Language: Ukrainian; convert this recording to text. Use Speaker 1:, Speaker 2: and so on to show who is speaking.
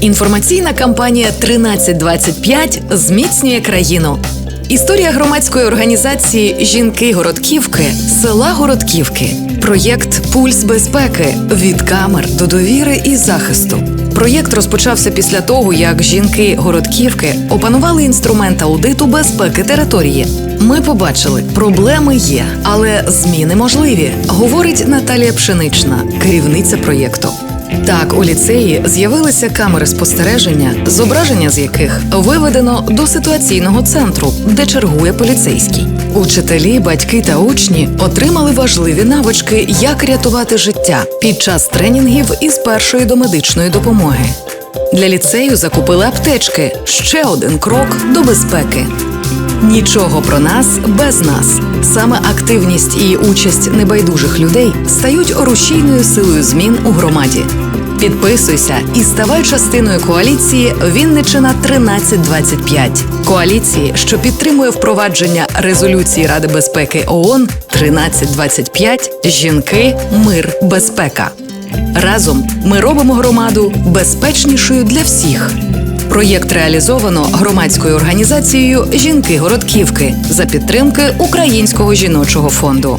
Speaker 1: Інформаційна кампанія «1325» зміцнює країну. Історія громадської організації Жінки Городківки села Городківки. Проєкт Пульс безпеки від камер до довіри і захисту. Проєкт розпочався після того, як жінки Городківки опанували інструмент аудиту безпеки території. Ми побачили, проблеми є, але зміни можливі, говорить Наталія Пшенична, керівниця проєкту. Так, у ліцеї з'явилися камери спостереження, зображення з яких виведено до ситуаційного центру, де чергує поліцейський. Учителі, батьки та учні отримали важливі навички, як рятувати життя під час тренінгів із першої домедичної допомоги. Для ліцею закупили аптечки ще один крок до безпеки. Нічого про нас без нас. Саме активність і участь небайдужих людей стають рушійною силою змін у громаді. Підписуйся і ставай частиною коаліції Вінничина 1325. Коаліції, що підтримує впровадження резолюції Ради безпеки ООН 1325 Жінки, мир, безпека. Разом ми робимо громаду безпечнішою для всіх. Проєкт реалізовано громадською організацією Жінки Городківки за підтримки Українського жіночого фонду.